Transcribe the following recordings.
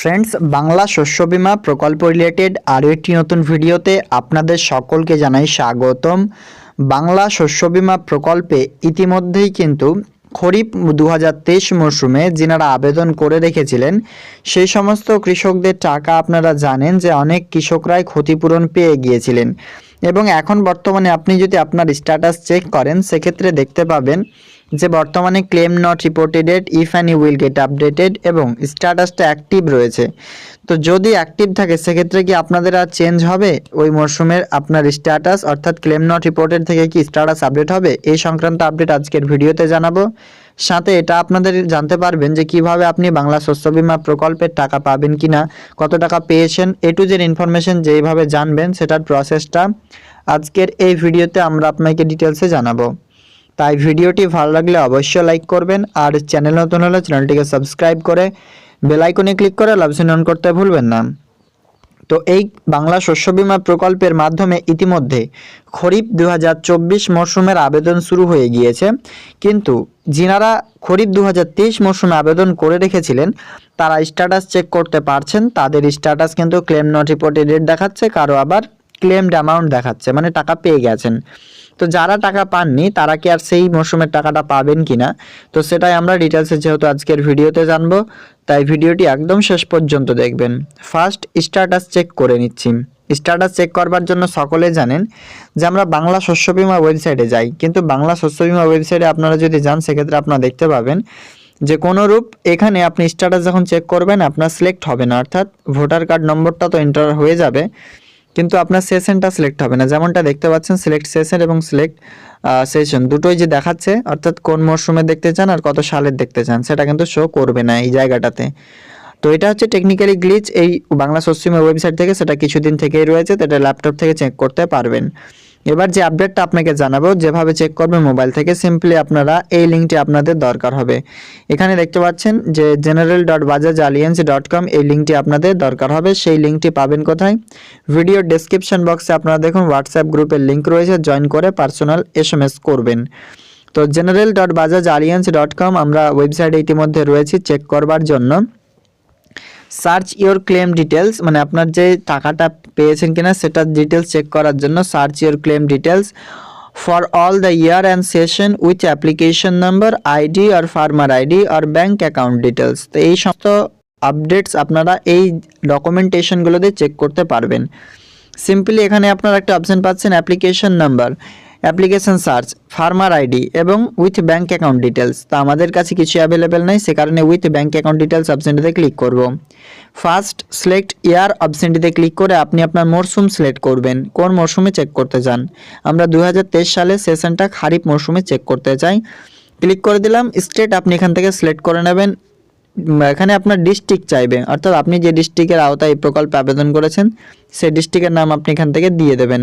Friends Bangla শস্য বীমা প্রকল্প রিলেটেড আরও একটি নতুন ভিডিওতে আপনাদের সকলকে জানাই স্বাগতম। বাংলা শস্য বীমা প্রকল্পে ইতিমধ্যেই কিন্তু খরিফ দু হাজার তেইশ মরশুমে যিনারা আবেদন করে রেখেছিলেন, সেই সমস্ত কৃষকদের টাকা আপনারা জানেন যে অনেক কৃষকরাই ক্ষতিপূরণ পেয়ে গিয়েছিলেন। এবং এখন বর্তমানে আপনি যদি আপনার স্ট্যাটাস চেক করেন, সেক্ষেত্রে দেখতে পাবেন যে বর্তমানে claim not reported if and you will get updated এবং স্ট্যাটাসটা অ্যাক্টিভ রয়েছে। তো যদি অ্যাক্টিভ থাকে, সেক্ষেত্রে কি আপনাদের আর চেঞ্জ হবে? ওই মরশুমের আপনার স্ট্যাটাস অর্থাৎ ক্লেম নট রিপোর্টেড থেকে কি স্ট্যাটাস আপডেট হবে? এই সংক্রান্ত আপডেট আজকের ভিডিওতে জানাব। সাথে এটা আপনাদের জানতে পারবেন যে কীভাবে আপনি বাংলা শস্য বীমা প্রকল্পের টাকা পাবেন কিনা, কত টাকা পেয়েছেন এ টু জেড ইনফরমেশন যেইভাবে জানবেন, সেটার প্রসেসটা আজকের এই ভিডিওতে আমরা আপনাকে ডিটেলসে জানাব। তাই ভিডিওটি ভালো লাগলে অবশ্যই লাইক করবেন আর চ্যানেল নতুন হলে চ্যানেলটিকে সাবস্ক্রাইব করে বেল আইকনে ক্লিক করে লাভসিন অন করতে ভুলবেন না। তো এই বাংলা শস্য বিমা প্রকল্পের মাধ্যমে ইতিমধ্যে খরিফ দু হাজার চব্বিশ মরশুমের আবেদন শুরু হয়ে গিয়েছে। কিন্তু যিনারা খরিফ দু হাজার তেইশ মরশুমে আবেদন করে রেখেছিলেন, তারা স্ট্যাটাস চেক করতে পারছেন, তাদের স্ট্যাটাস কিন্তু ক্লেম নট ডেট দেখাচ্ছে, কারও আবার ক্লেমড অ্যামাউন্ট দেখাচ্ছে মানে টাকা পেয়ে গেছেন। তো যারা টাকা পাননি, তারা কি আর সেই মরশুমের টাকাটা পাবেন কিনা? তো সেটাই আমরা ডিটেলসে যেহেতু আজকের ভিডিওতে জানব, তাই ভিডিওটি একদম শেষ পর্যন্ত দেখবেন। ফার্স্ট স্ট্যাটাস চেক করে নিচ্ছি। স্ট্যাটাস চেক করবার জন্য সকলে জানেন যে আমরা বাংলা শস্য বিমা ওয়েবসাইটে যাই। কিন্তু বাংলা শস্য বিমা ওয়েবসাইটে আপনারা যদি যান, সেক্ষেত্রে আপনারা দেখতে পাবেন যে কোনো রূপ এখানে আপনি স্ট্যাটাস যখন চেক করবেন, আপনার সিলেক্ট হবে না। অর্থাৎ ভোটার কার্ড নম্বরটা তো এন্টার হয়ে যাবে। কিন্তু আপনার সেশনটা সিলেক্ট হবে না। যেমনটা দেখতে পাচ্ছেন সিলেক্ট সেশন এবং সিলেক্ট সেশন দুটোই যে দেখাচ্ছে, অর্থাৎ কোন মরশুমে দেখতে চান আর কত সালের দেখতে চান, সেটা কিন্তু শো করবে না এই জায়গাটাতে। তো এটা হচ্ছে টেকনিক্যালি গ্লিচ এই বাংলা সশ্রিমের ওয়েবসাইট থেকে সেটা কিছুদিন থেকেই রয়েছে, তো এটা ল্যাপটপ থেকে চেক করতে পারবেন। এবার যে আপডেটটা আপনাকে জানাব, যেভাবে চেক করবেন মোবাইল থেকে সিম্পলি আপনারা এই লিঙ্কটি আপনাদের দরকার হবে। এখানে দেখতে পাচ্ছেন যে general dot Bajaj Allianz dot com এই লিঙ্কটি আপনাদের দরকার হবে। সেই লিঙ্কটি পাবেন কোথায়? ভিডিও ডেসক্রিপশন বক্সে আপনারা দেখুন হোয়াটসঅ্যাপ গ্রুপের লিঙ্ক রয়েছে জয়েন করে পার্সোনাল এস করবেন। তো general dot Bajaj Allianz dot com আমরা ওয়েবসাইটে ইতিমধ্যে রয়েছি চেক করবার জন্য। সার্চ ইওর ক্লেম ডিটেলস মানে আপনার যে টাকাটা পেয়েছেন কিনা সেটার ডিটেলস চেক করার জন্য search your claim details for all the year and session with application number ID R farmer ID R bank account details তো এই সমস্ত আপডেটস আপনারা এই ডকুমেন্টেশনগুলোতে চেক করতে পারবেন। সিম্পলি এখানে আপনারা একটা অপশন পাচ্ছেন application number application search, farmer ID এবং উইথ ব্যাঙ্ক অ্যাকাউন্ট ডিটেলস তা আমাদের কাছে কিছু অ্যাভেলেবেল নেই, সে কারণে উইথ ব্যাঙ্ক অ্যাকাউন্ট ডিটেলস অপশনটিতে ক্লিক করব। ফার্স্ট, সিলেক্ট ইয়ার অপশনটিতে ক্লিক করে আপনি আপনার মরশুম সিলেক্ট করবেন। কোন মরশুমে চেক করতে চান? আমরা দু হাজার তেইশ সালে সেশনটা খারিফ মরশুমে চেক করতে চাই। ক্লিক করে দিলাম, স্টেট আপনি এখান থেকে সিলেক্ট করে নেবেন। এখানে আপনার ডিস্ট্রিক্ট চাইবে, অর্থাৎ আপনি যে ডিস্ট্রিক্টের আওতায় এই প্রকল্পে আবেদন করেছেন সেই ডিস্ট্রিক্টের নাম আপনি এখান থেকে দিয়ে দেবেন।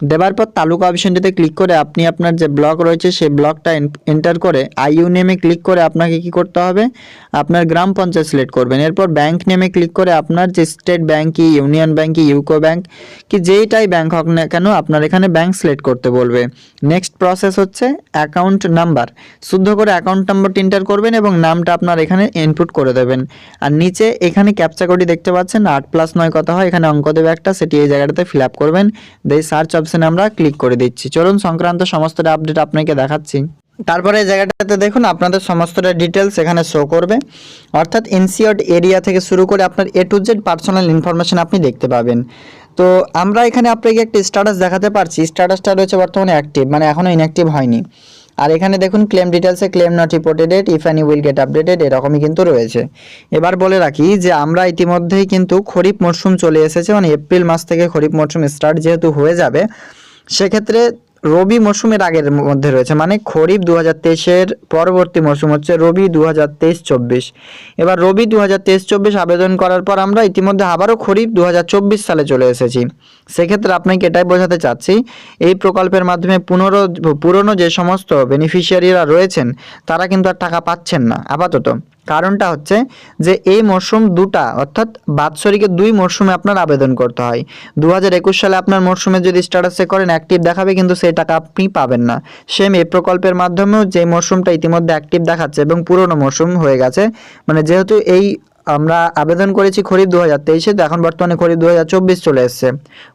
দেওয়ার পর তালুকা অপশনটিতে ক্লিক করে আপনি আপনার যে ব্লক রয়েছে, সেই ব্লকটা এন্টার করে আইইউ নেমে ক্লিক করে আপনাকে কি করতে হবে? আপনার গ্রাম পঞ্চায়েত সিলেক্ট করবেন। এরপর ব্যাংক নেমে ক্লিক করে আপনার যে স্টেট ব্যাংক কি ইউনিয়ন ব্যাংক কি ইউকো ব্যাংক কি যেইটাই ব্যাংক হোক না কেন আপনার এখানে ব্যাংক সিলেক্ট করতে বলবে। নেক্সট প্রসেস হচ্ছে অ্যাকাউন্ট নাম্বার শুদ্ধ করে অ্যাকাউন্ট নাম্বারটি এন্টার করবেন এবং নামটা আপনার এখানে ইনপুট করে দেবেন। আর নিচে এখানে ক্যাপচা কোডটি দেখতে পাচ্ছেন, আট প্লাস নয় কত হয়, এখানে অঙ্ক দেবে একটা, সেটি এই জায়গাটাতে ফিল আপ করবেন। দিয়ে সার্চ অপশানে আমরা ক্লিক করে দিচ্ছি। চলুন সংক্রান্ত সমস্তটা আপডেট আপনাকে দেখাচ্ছি। তারপরে এই জায়গাটাতে দেখুন, আপনাদের সমস্তটা ডিটেলস এখানে শো করবে। অর্থাৎ ইনসিওর্ড এরিয়া থেকে শুরু করে আপনার A to Z personal information আপনি দেখতে পাবেন। তো আমরা এখানে আপনাকে একটি স্ট্যাটাস দেখাতে পারছি। স্ট্যাটাসটা রয়েছে বর্তমানে অ্যাক্টিভ মানে এখনও ইনঅ্যাক্টিভ হয়নি। আর এখানে দেখুন ক্লেম ডিটেলসে claim not reported if any will get updated এরকমই কিন্তু রয়েছে। এবার বলে রাখি যে আমরা ইতিমধ্যেই কিন্তু খরিফ মরশুম চলে এসেছে মানে এপ্রিল মাস থেকে খরিফ মরশুম স্টার্ট যেহেতু হয়ে যাবে, সেক্ষেত্রে রবি মরশুমের আগের মধ্যে রয়েছে মানে খরিফ দু হাজার তেইশের পরবর্তী মরশুম হচ্ছে রবি দু হাজার তেইশ চব্বিশ। এবার রবি দু হাজার তেইশ চব্বিশ আবেদন করার পর আমরা ইতিমধ্যে আবারও খরিফ দু হাজার চব্বিশ সালে চলে এসেছি। সেক্ষেত্রে আপনাকে এটাই বোঝাতে চাচ্ছি, এই প্রকল্পের মাধ্যমে পুনরো, পুরনো যে সমস্ত বেনিফিশিয়ারিরা রয়েছেন, তারা কিন্তু আর টাকা পাচ্ছেন না, আপাতত। কারণটা হচ্ছে যে এই মরশুম দুটা, অর্থাৎ বাৎসরিকের দুই মরশুমে আপনার আবেদন করতে হয়। দু হাজার একুশ সালে আপনার মরশুমে যদি স্ট্যাটাসে করেন অ্যাক্টিভ দেখাবে, কিন্তু সেই টাকা আপনি পাবেন না। সেম এই প্রকল্পের মাধ্যমেও যে মরশুমটা ইতিমধ্যে অ্যাক্টিভ দেখাচ্ছে এবং পুরনো মরশুম হয়ে গেছে মানে যেহেতু এই আমরা আবেদন করেছি খরিফ দু হাজার তেইশে, তো এখন বর্তমানে খরিফ দু হাজার চব্বিশ চলে এসছে।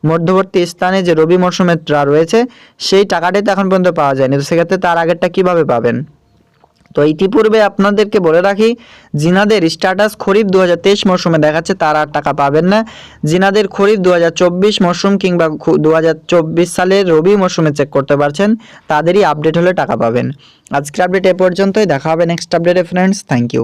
মধ্যবর্তী স্থানে যে রবি মরশুমের রয়েছে, সেই টাকাটাই তো এখন পর্যন্ত পাওয়া যায়নি। তো সেক্ষেত্রে তার আগেরটা কীভাবে পাবেন? তো ইতিপূর্বে আপনাদেরকে বলে রাখি, জিনাদের স্ট্যাটাস খরিফ দু হাজার তেইশ মরশুমে দেখাচ্ছে, তারা আর টাকা পাবেন না। জিনাদের খরিফ দু হাজার চব্বিশ মরশুম কিংবা দু হাজার চব্বিশ সালের রবি মরশুমে চেক করতে পারছেন, তাদেরই আপডেট হলে টাকা পাবেন। আজকের আপডেট এ পর্যন্তই, দেখা হবে নেক্সট আপডেটে ফ্রেন্ডস থ্যাংক ইউ